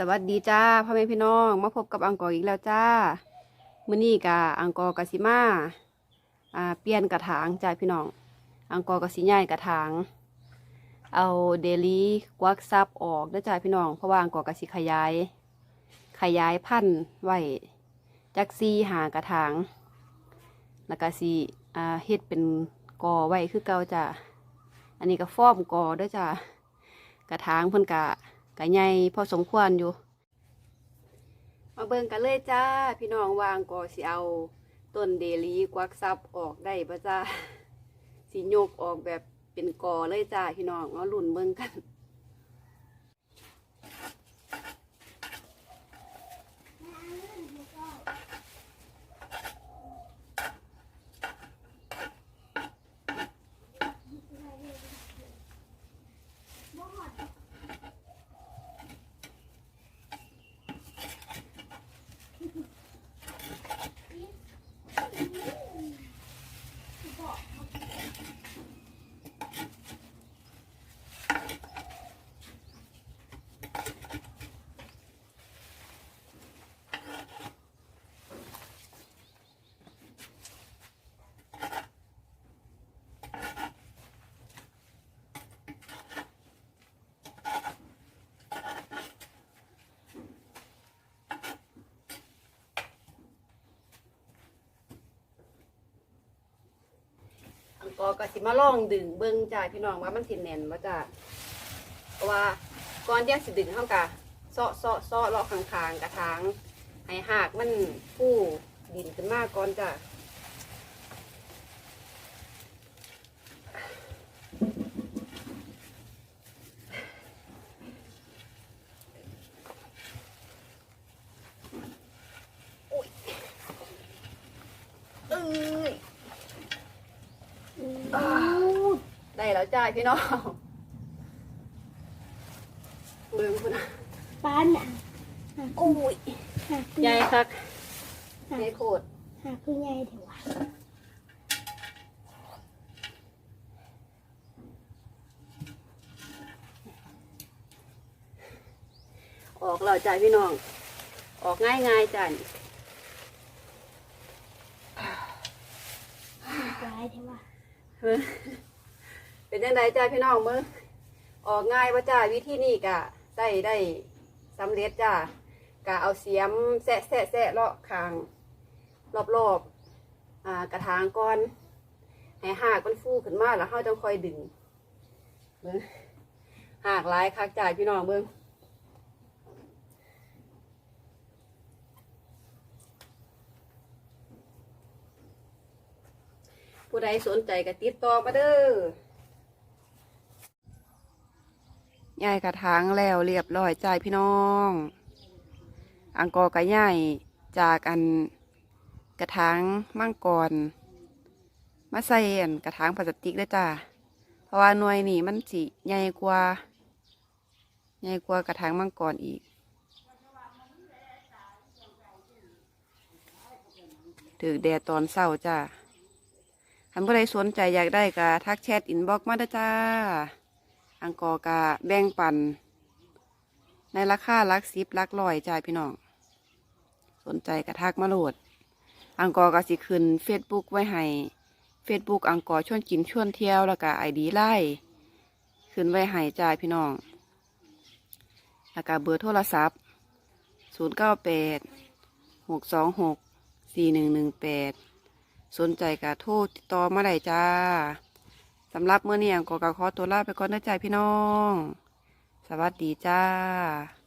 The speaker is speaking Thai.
สวัสดีจ้าพ่อแม่พี่น้อง มาพบกับอังกอร์อีกแล้วจ้ามื้อนี้กะอังกอร์กะสิมาอ่าเปลี่ยนกระถางจ้าพี่น้อง อังกอร์กะสิย้ายกระถาง เอาเดลี่กวักซับออกเด้จ้าพี่น้องเพราะว่าอังกอร์กะสิขยาย ขยายพันธุ์ไว้จักซีหากระถาง แล้วก็สิอ่าเฮ็ดเป็นกอไว้คือเก่าจ้าอันนี้ก็ฟอมกอด้อจ้ากระถางเพิ่นกะ กะใหญ่พอสมควรอยู่ มาเบิ่งกันเลยจ้า พี่น้องวางก็สิเอาต้นเดลีกวักซับออกได้ปะจ้าสิยกออกแบบเป็นกอเลยจ้าพี่น้องมาลุ่นเบิ่งกัน อัง กอร์ก็สิมาลองดึงเบิ้งจ้าพี่น้องว่ามันสิแน่นบ่จ้าเพราะว่าก่อนที่จะสิดึงเฮากะเซาะเซาะเซาะเลาะข้างๆกระถางให้หากมันฟูดินขึ้นมาก่อนจ้า เอ้ยอ้าว ได้แล้วจ้าพี่น้องเบิ่งคุณนะป้านอะโอ้ยหาคือใหญ่คักใหญ่โคตรหาคือใหญ่เถอะวะออกแล้วจ้าพี่น้อง ออกง่ายง่ายๆจ้านี่ร้ายเถอะวะ เป็นยังไงจ้าพี่น้องมึงออกง่ายว่าจ้าวิธีนี้กะใส่ได้สำเร็จจ้ากะเอาเสียมแสะแสะแสะเลาะคางรอบๆอ่ากระถางก่อนให้หากมันฟูขึ้นมาแล้วเขาจะค่อยดึงเบิ่งหากหลายคักจ่ายพี่น้องเบิ้งผู้ใดสนใจก็ติดต่อมาเด้อ ยายกระถางแล้วเรียบร้อยจ่ายพี่น้อง อังกอร์กระย่ายจากอันกระถางมังกรมาใส่อันกระถางพลาสติกเลยจ้าเพราะว่าหน่วยนี่มันสิใหญ่กว่าใหญ่กว่ากระถางมังกรอีก ถือแดดตอนเศร้าจ้าท่านผู้ใดสนใจอยากได้ก็ทักแชทอินบ็อกมาเด้จ้า อังกอร์กะแบ่งปัน ในราคาลักสิบลักร้อยจ้าพี่น้อง สนใจกระทักมาโหลด อังกอร์ก็สิขึ้นเฟซบุ๊กไว้ให้เฟซบุ๊กอังกอร์ชวนกินชวนเที่ยวแล้วก็ไอดีไล่ขึ้นไว้ให้จ่ายพี่น้องแล้วก็เบอร์โทรศัพท์ 0 9 8 6 2 6 4 1 1 8 สนใจก็โทรติดต่อมาได้จ้า สำหรับเมื่อเนี่ยกอร์ก็ขอตัวลาไปก่อนนะจ้าพี่น้อง สวัสดีจ้า